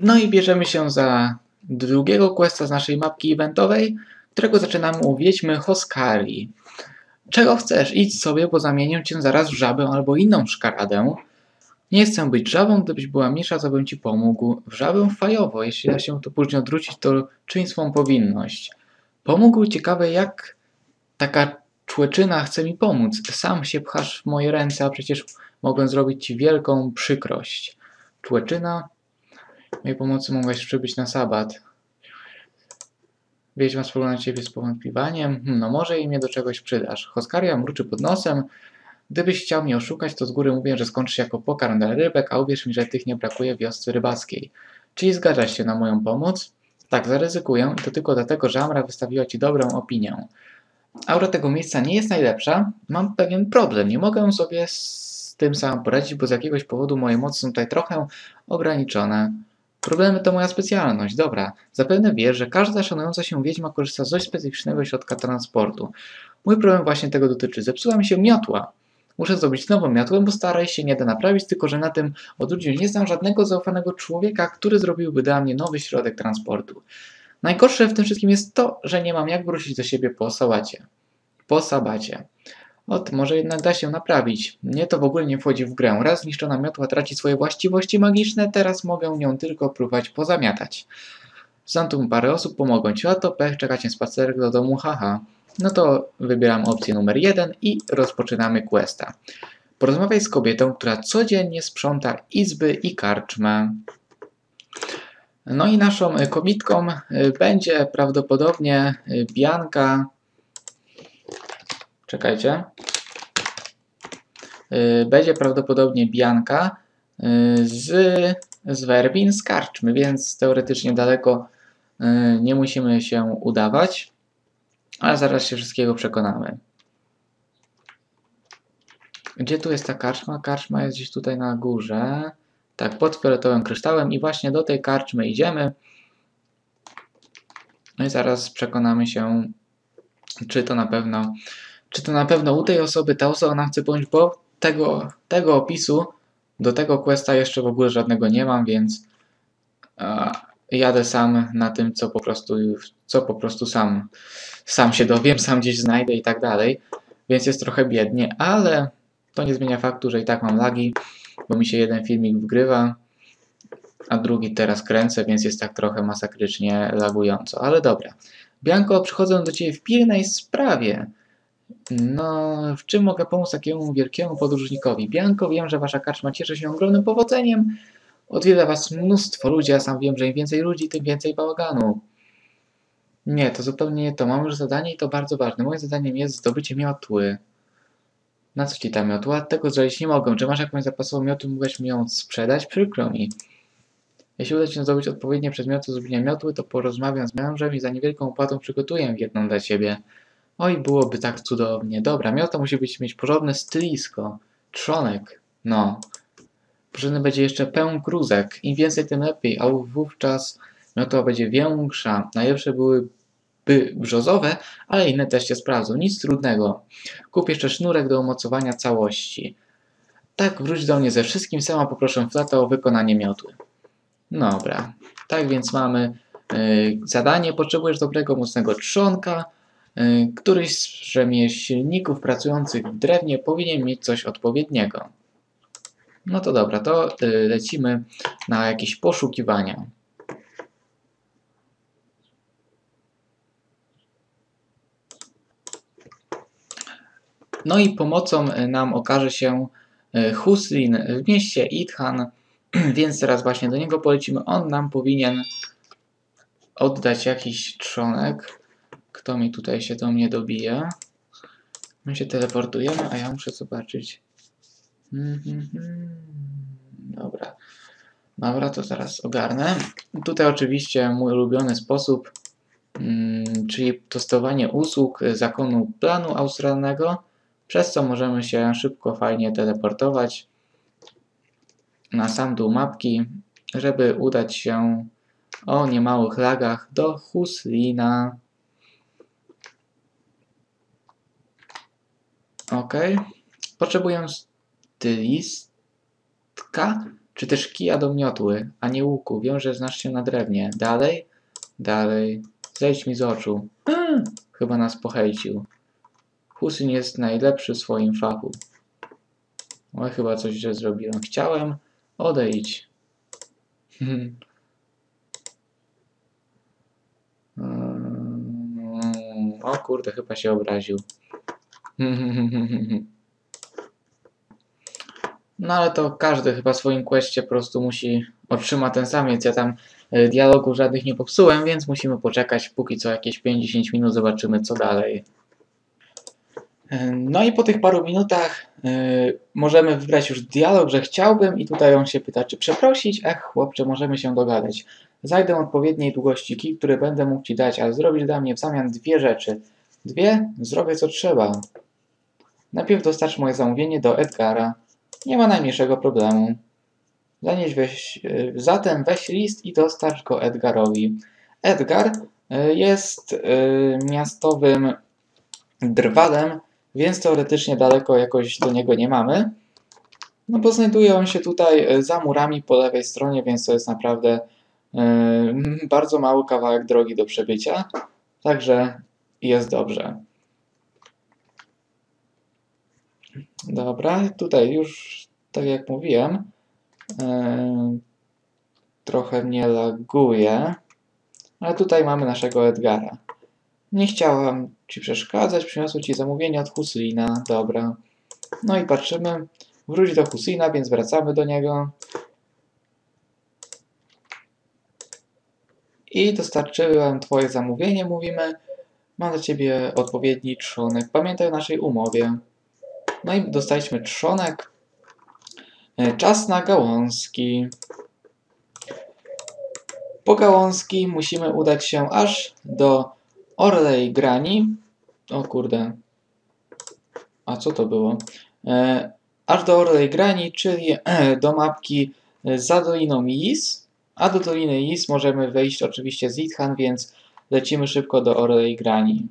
No i bierzemy się za drugiego questa z naszej mapki eventowej, którego zaczynamy u Wiedźmy Hoskari. Czego chcesz? Idź sobie, bo zamienię cię zaraz w żabę albo inną szkaradę. Nie chcę być żabą, gdybyś była mniejsza, to bym ci pomógł. W żabę fajowo, jeśli da się tu później odwrócić, to czyń swą powinność. Pomógł ciekawe, jak taka człeczyna chce mi pomóc. Sam się pchasz w moje ręce, a przecież mogę zrobić ci wielką przykrość. Człeczyna? Mojej pomocy mogłaś przybyć na sabat. Wiedźma spogląda na ciebie z powątpiewaniem. Hmm, no może i mnie do czegoś przydasz. Hoskaria mruczy pod nosem. Gdybyś chciał mnie oszukać, to z góry mówię, że skończy się jako pokarm dla rybek, a uwierz mi, że tych nie brakuje w wiosce rybackiej. Czyli zgadzasz się na moją pomoc? Tak, zaryzykuję i to tylko dlatego, że Amra wystawiła ci dobrą opinię. Aura tego miejsca nie jest najlepsza. Mam pewien problem. Nie mogę sobie z tym sam poradzić, bo z jakiegoś powodu moje moce są tutaj trochę ograniczone. Problemy to moja specjalność. Dobra, zapewne wiesz, że każda szanująca się wiedźma korzysta z dość specyficznego środka transportu. Mój problem właśnie tego dotyczy. Zepsuła mi się miotła. Muszę zrobić nową miotłę, bo starej się nie da naprawić, tylko że na tym odludziu nie znam żadnego zaufanego człowieka, który zrobiłby dla mnie nowy środek transportu. Najgorsze w tym wszystkim jest to, że nie mam jak wrócić do siebie po sabacie. Po sabacie. Ot, może jednak da się naprawić. Mnie to w ogóle nie wchodzi w grę. Raz zniszczona miotła traci swoje właściwości magiczne, teraz mogę nią tylko próbować pozamiatać. Znam tu parę osób, pomogą ci, a to pech, czekacie spacerek do domu, haha. No to wybieram opcję numer jeden i rozpoczynamy questa. Porozmawiaj z kobietą, która codziennie sprząta izby i karczmę. No i naszą komitką będzie prawdopodobnie Bianka. Czekajcie. Będzie prawdopodobnie Bianka z, z Werbin z karczmy, więc teoretycznie daleko nie musimy się udawać. Ale zaraz się wszystkiego przekonamy. Gdzie tu jest ta karczma? Karczma jest gdzieś tutaj na górze. Tak, pod fioletowym kryształem i właśnie do tej karczmy idziemy. No i zaraz przekonamy się, czy to na pewno, czy to na pewno u tej osoby ta osoba nam chce pomóc, bo tego, tego opisu do tego questa jeszcze w ogóle żadnego nie mam, więc jadę sam na tym, co po prostu, co po prostu sam, sam się dowiem, sam gdzieś znajdę i tak dalej. Więc jest trochę biednie, ale to nie zmienia faktu, że i tak mam lagi, bo mi się jeden filmik wgrywa, a drugi teraz kręcę, więc jest tak trochę masakrycznie lagująco. Ale dobra. Bianko, przychodzę do Ciebie w pilnej sprawie. No, w czym mogę pomóc takiemu wielkiemu podróżnikowi? Bianko, wiem, że Wasza karczma cieszy się ogromnym powodzeniem, Odwiedza was mnóstwo ludzi, ja sam wiem, że im więcej ludzi, tym więcej bałaganu. Nie, to zupełnie nie to. Mam już zadanie i to bardzo ważne. Moim zadaniem jest zdobycie miotły. Na co ci ta miotła? Tego zrobić nie mogę. Czy masz jakąś zapasową miotłę? Mógłbyś mi ją sprzedać? Przykro mi. Jeśli uda się zdobyć odpowiednie przedmioty zrobienia miotły, to porozmawiam z mężem i za niewielką opłatą przygotuję jedną dla ciebie. Oj, byłoby tak cudownie. Dobra, miotła musi być mieć porządne stylisko. Trzonek. No. Potrzebny będzie jeszcze pełen kruzek. Im więcej, tym lepiej, a wówczas miotła będzie większa. Najlepsze byłyby brzozowe, ale inne też się sprawdzą. Nic trudnego. Kup jeszcze sznurek do umocowania całości. Tak, wróć do mnie ze wszystkim, sama poproszę flata o wykonanie miotły. Dobra, tak więc mamy yy, zadanie. Potrzebujesz dobrego, mocnego trzonka. Yy, któryś z rzemieślników pracujących w drewnie powinien mieć coś odpowiedniego. No to dobra, to y, lecimy na jakieś poszukiwania. No i pomocą y, nam okaże się Huslin w mieście Idhan, więc teraz właśnie do niego polecimy. On nam powinien oddać jakiś trzonek. Kto mi tutaj się do mnie dobije? My się teleportujemy, a ja muszę zobaczyć. Mhm. Dobra. Dobra, to zaraz ogarnę. Tutaj oczywiście mój ulubiony sposób, mm, czyli testowanie usług zakonu planu australnego, przez co możemy się szybko, fajnie teleportować na sam dół mapki, żeby udać się o niemałych lagach do Huslina. Ok. Potrzebuję stylistka, czy też kija do miotły, a nie łuku. Wiem, że znasz się na drewnie. Dalej? Dalej. Zejdź mi z oczu. Hmm, chyba nas pohejcił. Husyn jest najlepszy w swoim fachu. Oj, chyba coś źle zrobiłem. Chciałem odejść. Mm, o kurde, chyba się obraził. No ale to każdy chyba w swoim questie po prostu musi otrzymać ten sam, więc ja tam y, dialogu żadnych nie popsułem, więc musimy poczekać póki co jakieś 50 minut, zobaczymy co dalej. Y, no i po tych paru minutach y, możemy wybrać już dialog, że chciałbym i tutaj on się pyta, czy przeprosić? Ech, chłopcze, możemy się dogadać. Zajdę odpowiedniej długości kij, które będę mógł Ci dać, ale zrobić dla mnie w zamian dwie rzeczy. Dwie? Zrobię co trzeba. Najpierw dostarcz moje zamówienie do Edgara. Nie ma najmniejszego problemu. Weź, y, zatem weź list i dostarcz go Edgarowi. Edgar y, jest y, miastowym drwalem, więc teoretycznie daleko jakoś do niego nie mamy. No bo znajduje on się tutaj za murami po lewej stronie, więc to jest naprawdę bardzo mały kawałek drogi do przebycia. Także jest dobrze. Dobra, tutaj już, tak jak mówiłem, yy, trochę mnie laguje, ale tutaj mamy naszego Edgara. Nie chciałam Ci przeszkadzać, przyniosłem Ci zamówienie od Huslina, dobra. No i patrzymy, wróć do Huslina, więc wracamy do niego. I dostarczyłem Twoje zamówienie, mówimy. Mam dla Ciebie odpowiedni trzonek. Pamiętaj o naszej umowie. No i dostaliśmy trzonek. E, czas na gałązki. Po gałązki musimy udać się aż do Orlej Grani. O kurde. A co to było? E, aż do Orlej Grani, czyli e, do mapki za Doliną Is. A do Doliny Is możemy wejść oczywiście z Ithan, więc lecimy szybko do Orlej Grani.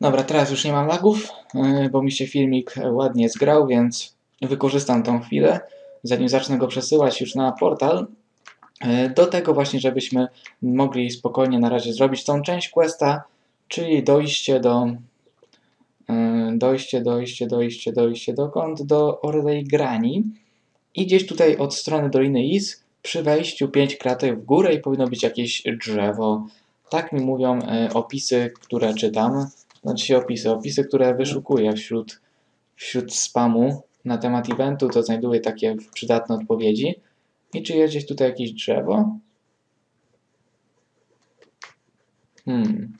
Dobra, teraz już nie mam lagów, yy, bo mi się filmik ładnie zgrał, więc wykorzystam tą chwilę, zanim zacznę go przesyłać już na portal, yy, do tego właśnie, żebyśmy mogli spokojnie na razie zrobić tą część questa, czyli dojście do yy, dojście, dojście, dojście, dojście dokąd? Do Orlej Grani i gdzieś tutaj od strony Doliny Is przy wejściu 5 kratek w górę i powinno być jakieś drzewo. Tak mi mówią opisy, które czytam znaczy się opisy. Opisy, które wyszukuję wśród, wśród spamu na temat eventu, to znajduję takie przydatne odpowiedzi. I czy jest gdzieś tutaj jakieś drzewo? Hmm.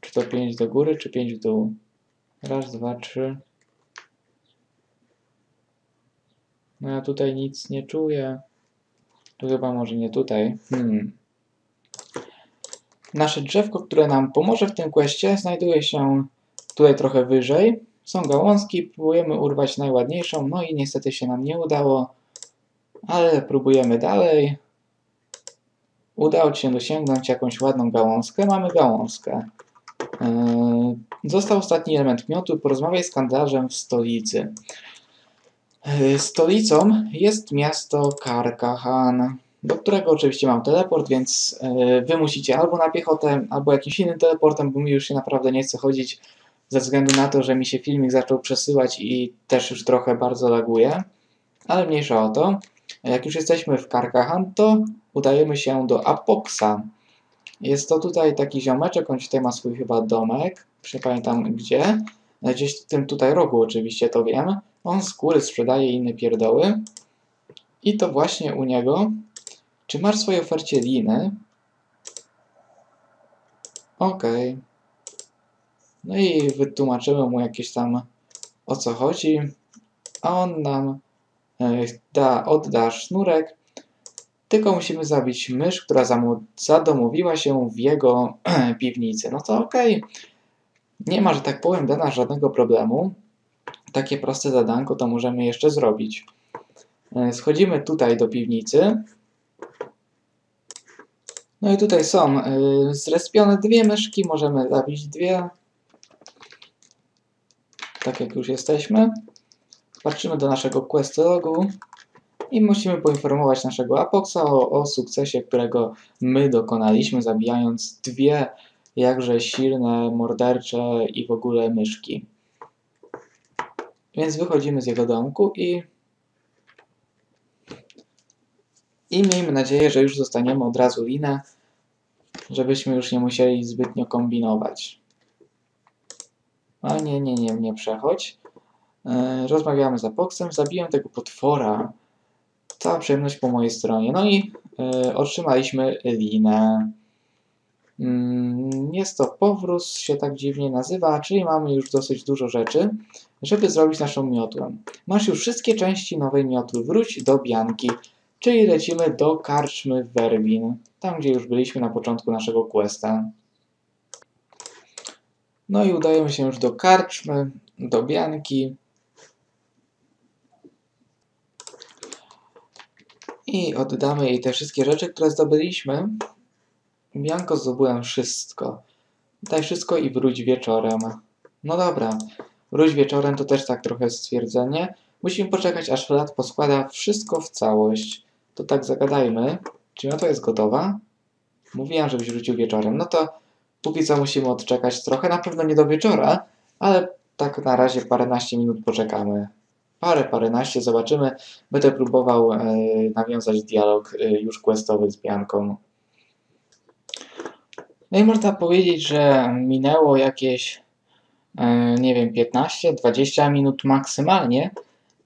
Czy to 5 do góry, czy 5 w dół? Raz, dwa, trzy. No ja tutaj nic nie czuję. To chyba może nie tutaj. Hmm. Nasze drzewko, które nam pomoże w tym questie, znajduje się tutaj trochę wyżej. Są gałązki, próbujemy urwać najładniejszą, no i niestety się nam nie udało, ale próbujemy dalej. Udało Ci się dosięgnąć jakąś ładną gałązkę. Mamy gałązkę. Yy, został ostatni element miotu. Porozmawiaj z kandarzem w stolicy. Yy, stolicą jest miasto Karkahan do którego oczywiście mam teleport, więc e, wy musicie albo na piechotę, albo jakimś innym teleportem, bo mi już się naprawdę nie chce chodzić ze względu na to, że mi się filmik zaczął przesyłać i też już trochę bardzo laguje, ale mniejsza o to. Jak już jesteśmy w Karkahan, to udajemy się do Apoxa. Jest to tutaj taki ziomeczek, on tutaj ma swój chyba domek, nie pamiętam gdzie, gdzieś w tym tutaj rogu oczywiście to wiem. On skóry sprzedaje inne pierdoły i to właśnie u niego czy masz w swojej ofercie linę? Ok. No i wytłumaczymy mu jakieś tam o co chodzi. A on nam e, da, odda sznurek. Tylko musimy zabić mysz, która zadomowiła się w jego piwnicy. No to ok. Nie ma, że tak powiem, dla nas żadnego problemu. Takie proste zadanko to możemy jeszcze zrobić. E, schodzimy tutaj do piwnicy. No i tutaj są y, zrespione dwie myszki, możemy zabić dwie. Tak jak już jesteśmy. patrzymy do naszego quest logu i musimy poinformować naszego Apoxa o, o sukcesie, którego my dokonaliśmy, zabijając dwie jakże silne, mordercze i w ogóle myszki. Więc wychodzimy z jego domku i i miejmy nadzieję, że już zostaniemy od razu linę, żebyśmy już nie musieli zbytnio kombinować. A nie, nie, nie, nie przechodź. Yy, rozmawiamy z Apoxem, zabiłem tego potwora. Cała przyjemność po mojej stronie. No i yy, otrzymaliśmy linę. Mm, jest to powróz, się tak dziwnie nazywa, czyli mamy już dosyć dużo rzeczy, żeby zrobić naszą miotłę. Masz już wszystkie części nowej miotły, wróć do Bianki, czyli lecimy do karczmy Werbin, tam gdzie już byliśmy na początku naszego questa. No i udajemy się już do karczmy, do Bianki. I oddamy jej te wszystkie rzeczy, które zdobyliśmy. Bianko, zdobyłem wszystko. Daj wszystko i wróć wieczorem. No dobra, wróć wieczorem to też tak trochę stwierdzenie. Musimy poczekać, aż Flat poskłada wszystko w całość. To tak zagadajmy. Czy to jest gotowa? Mówiłem, żebyś wrócił wieczorem. No to póki co musimy odczekać trochę. Na pewno nie do wieczora, ale tak na razie paręnaście minut poczekamy. Parę, paręnaście, zobaczymy. Będę próbował e, nawiązać dialog e, już questowy z Bianką. No i można powiedzieć, że minęło jakieś, e, nie wiem, 15-20 minut maksymalnie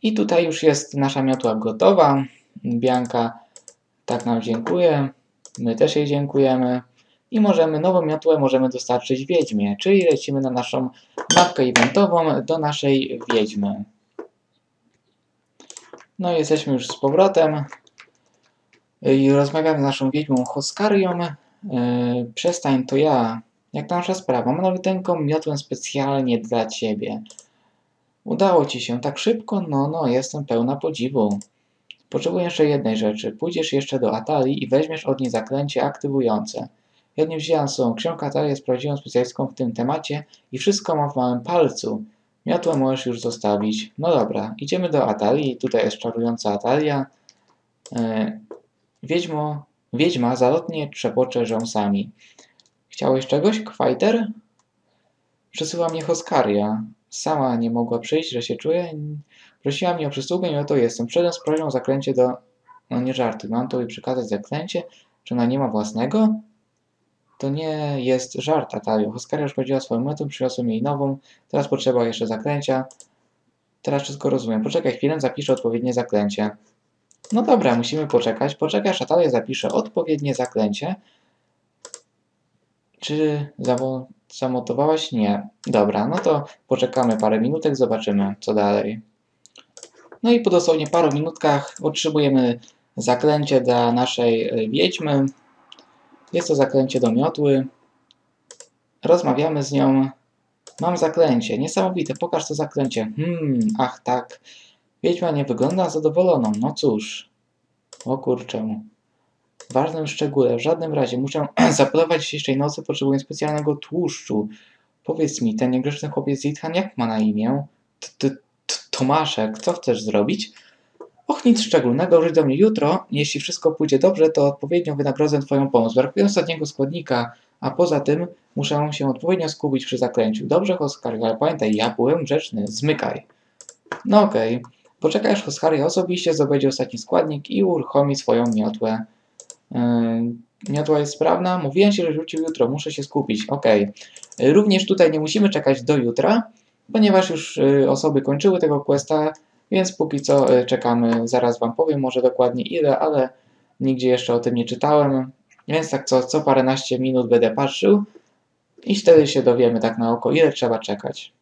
i tutaj już jest nasza miotła gotowa. Bianka tak nam dziękuję, my też jej dziękujemy i możemy nową miotłę możemy dostarczyć Wiedźmie, czyli lecimy na naszą mapkę eventową do naszej Wiedźmy. No i jesteśmy już z powrotem i rozmawiamy z naszą Wiedźmą Hoskarią, Yy, przestań, to ja. Jak nasza sprawa? Mam nawet tęką miotłę specjalnie dla ciebie. Udało ci się tak szybko? No, no, jestem pełna podziwu. Potrzebuję jeszcze jednej rzeczy. Pójdziesz jeszcze do Atali i weźmiesz od niej zaklęcie aktywujące. Jednym wziąłem są książkę Atali jest prawdziwą specjalistką w tym temacie i wszystko ma w małym palcu. Miotłę możesz już zostawić. No dobra, idziemy do Atali. Tutaj jest czarująca Atalia. Yy, Wiedźmo, Wiedźma zalotnie trzepocze rząsami. Chciałeś czegoś, Kwajter? Przesyła mnie Hoskaria. Sama nie mogła przyjść, że się czuje. Prosiła mnie o przysługę i oto jestem. Przedem z prośbą zaklęcie do... No nie żartuj, mam tobie przekazać zaklęcie? Czy ona nie ma własnego? To nie jest żart, Atalio. Hoskaria już chodziła swoją metą, przyniosłem jej nową. Teraz potrzeba jeszcze zaklęcia. Teraz wszystko rozumiem. Poczekaj chwilę, zapiszę odpowiednie zaklęcie. No dobra, musimy poczekać. Poczekaj, aż Atalia zapisze odpowiednie zaklęcie. Czy zamontowałaś? Nie. Dobra, no to poczekamy parę minutek, zobaczymy co dalej. No i po dosłownie paru minutkach otrzymujemy zaklęcie dla naszej e, wiedźmy. Jest to zaklęcie do miotły. Rozmawiamy z nią. Mam zaklęcie. Niesamowite. Pokaż to zaklęcie. Hmm, ach tak. Wiedźma nie wygląda zadowoloną. No cóż. O kurczę. Ważnym szczególe. W żadnym razie muszę zapolować dzisiejszej nocy. Potrzebuję specjalnego tłuszczu. Powiedz mi, ten niegrzeczny chłopiec Zithan jak ma na imię? Tomaszek, co chcesz zrobić? Och, nic szczególnego, żyć do mnie jutro. Jeśli wszystko pójdzie dobrze, to odpowiednio wynagrodzę Twoją pomoc. Brakuje ostatniego składnika, a poza tym muszę się odpowiednio skupić przy zaklęciu. Dobrze, Oskar, ale pamiętaj, ja byłem grzeczny. Zmykaj. No okej. Okay. Poczekaj aż osobiście zdobędzie ostatni składnik i uruchomi swoją miotłę. Yy, miotła jest sprawna? Mówiłem się, że rzucił jutro, muszę się skupić. Ok. Yy, również tutaj nie musimy czekać do jutra, ponieważ już yy, osoby kończyły tego questa, więc póki co yy, czekamy. Zaraz Wam powiem może dokładnie ile, ale nigdzie jeszcze o tym nie czytałem. Więc tak co, co paręnaście minut będę patrzył i wtedy się dowiemy tak na oko, ile trzeba czekać.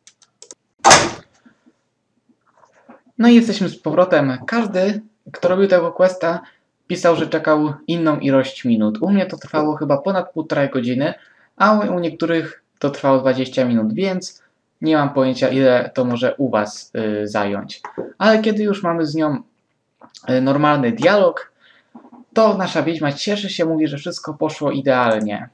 No i jesteśmy z powrotem. Każdy, kto robił tego questa, pisał, że czekał inną ilość minut. U mnie to trwało chyba ponad półtorej godziny, a u niektórych to trwało 20 minut, więc nie mam pojęcia, ile to może u Was y, zająć. Ale kiedy już mamy z nią y, normalny dialog, to nasza wiedźma cieszy się, mówi, że wszystko poszło idealnie.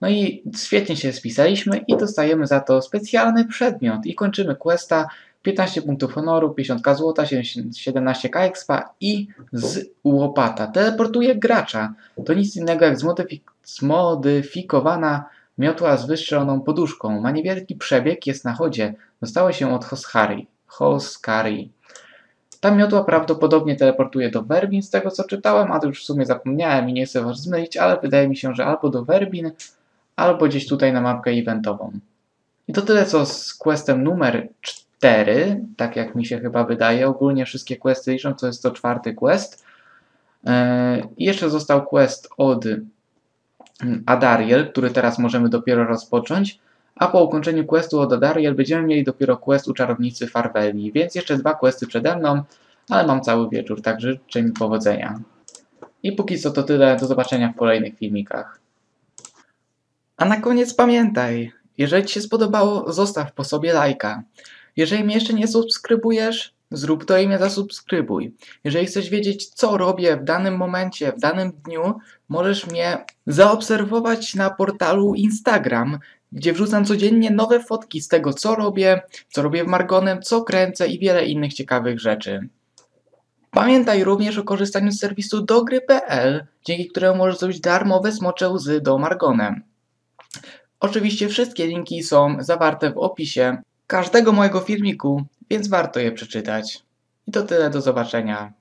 No i świetnie się spisaliśmy i dostajemy za to specjalny przedmiot i kończymy questa 15 punktów honoru, 50k złota, 17k expa i z łopata. Teleportuje gracza. To nic innego jak zmodyfik zmodyfikowana miotła z wystrzeloną poduszką. Ma niewielki przebieg, jest na chodzie. Dostało się od Hoskari. Hoskari. Ta miotła prawdopodobnie teleportuje do Werbin, z tego co czytałem, a to już w sumie zapomniałem i nie chcę was zmylić, ale wydaje mi się, że albo do Werbin, albo gdzieś tutaj na mapkę eventową. I to tyle co z questem numer 4, tak jak mi się chyba wydaje. Ogólnie wszystkie questy liczą, to jest to czwarty quest. I jeszcze został quest od Adariel, który teraz możemy dopiero rozpocząć. A po ukończeniu questu od Adariel będziemy mieli dopiero quest u czarownicy Farweli. Więc jeszcze dwa questy przede mną, ale mam cały wieczór, także życzę mi powodzenia. I póki co to tyle, do zobaczenia w kolejnych filmikach. A na koniec pamiętaj, jeżeli Ci się spodobało, zostaw po sobie lajka. Jeżeli mnie jeszcze nie subskrybujesz, zrób to i mnie zasubskrybuj. Jeżeli chcesz wiedzieć, co robię w danym momencie, w danym dniu, możesz mnie zaobserwować na portalu Instagram, gdzie wrzucam codziennie nowe fotki z tego, co robię, co robię w Margonem, co kręcę i wiele innych ciekawych rzeczy. Pamiętaj również o korzystaniu z serwisu dogry.pl, dzięki któremu możesz zrobić darmowe smocze łzy do Margonem. Oczywiście wszystkie linki są zawarte w opisie każdego mojego filmiku, więc warto je przeczytać. I to tyle, do zobaczenia.